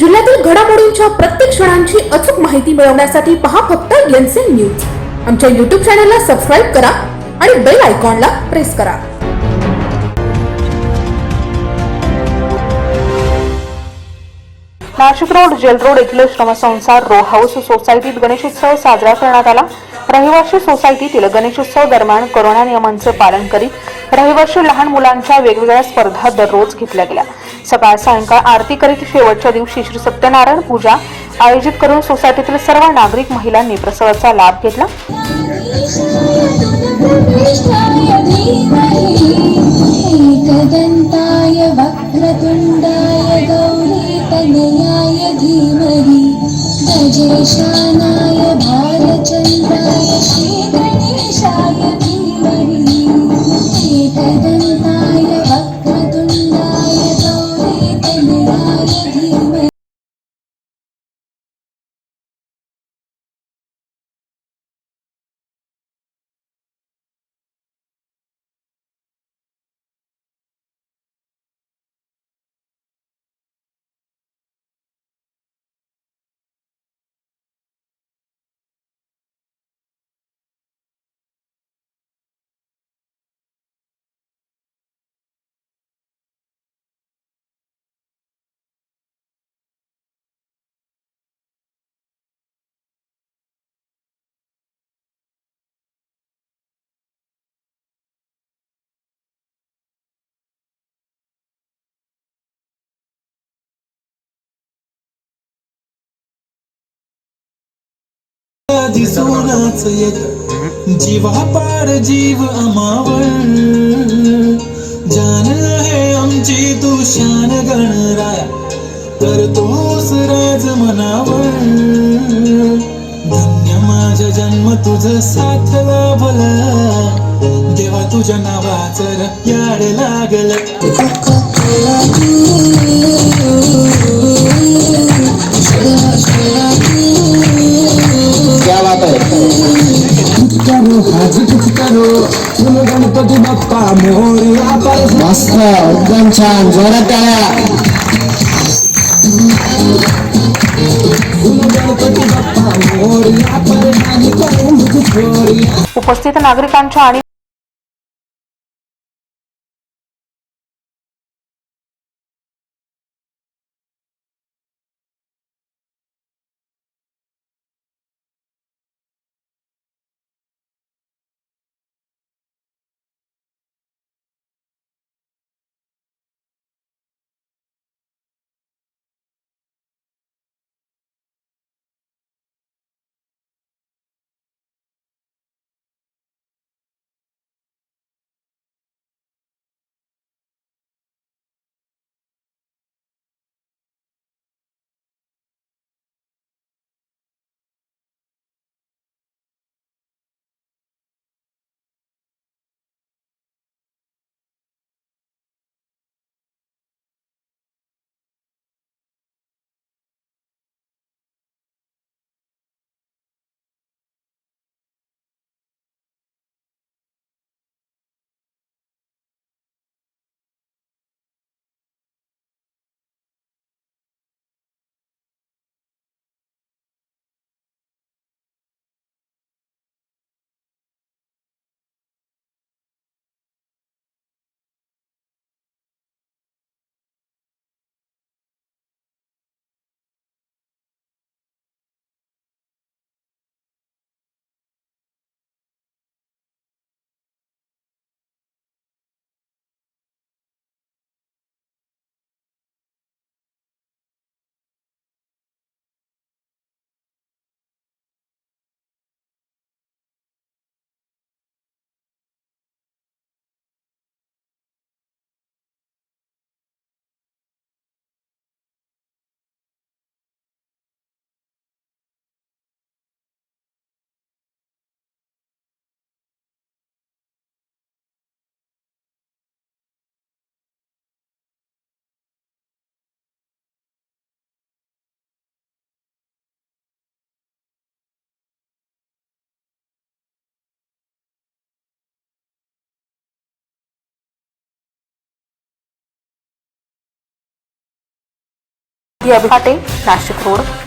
जिल्ह्यातील घडामोडींच्या प्रत्येक क्षणांची अचूक माहिती मिळवण्यासाठी पहा फक्त एनसीएन न्यूज आमच्या युट्यूब चॅनलला सबस्क्राईब करा आणि बेल आयकॉनला प्रेस करा. नाशिक रोड जेल रोड येथील श्रमसंसार रो हाऊस सोसायटीत गणेशोत्सव साजरा करण्यात आला. रहिवाशी सोसायटीतील गणेशोत्सव दरम्यान कोरोना नियमांचे पालन करीत रहिवाशी लहान मुलांच्या वेगवेगळ्या स्पर्धा दररोज घेतल्या गेल्या. सकाळ सायंकाळ आरती करीत शेवटच्या दिवशी श्री सत्यनारायण पूजा आयोजित करून सोसायटीतील सर्व नागरिक महिलांनी प्रसवाचा लाभ घेतला. एकदन्ताय वक्रतुण्डाय गौरीतनयाय धीमहि। गजेशानाय दिसूनच येत जीवा पार जीव अमावळ जान आहे आमची तू शान गणराया करतोस राज मनावर धन्य माझा जन्म तुझ साथ लाभला देवा तुझ्या नावाचं याड लागलं. गणपती बाप्पा मोरया मस्त एकदम छान जोरात टाळ्या. उपस्थित नागरिकांच्या आणि या नाशिक रोड.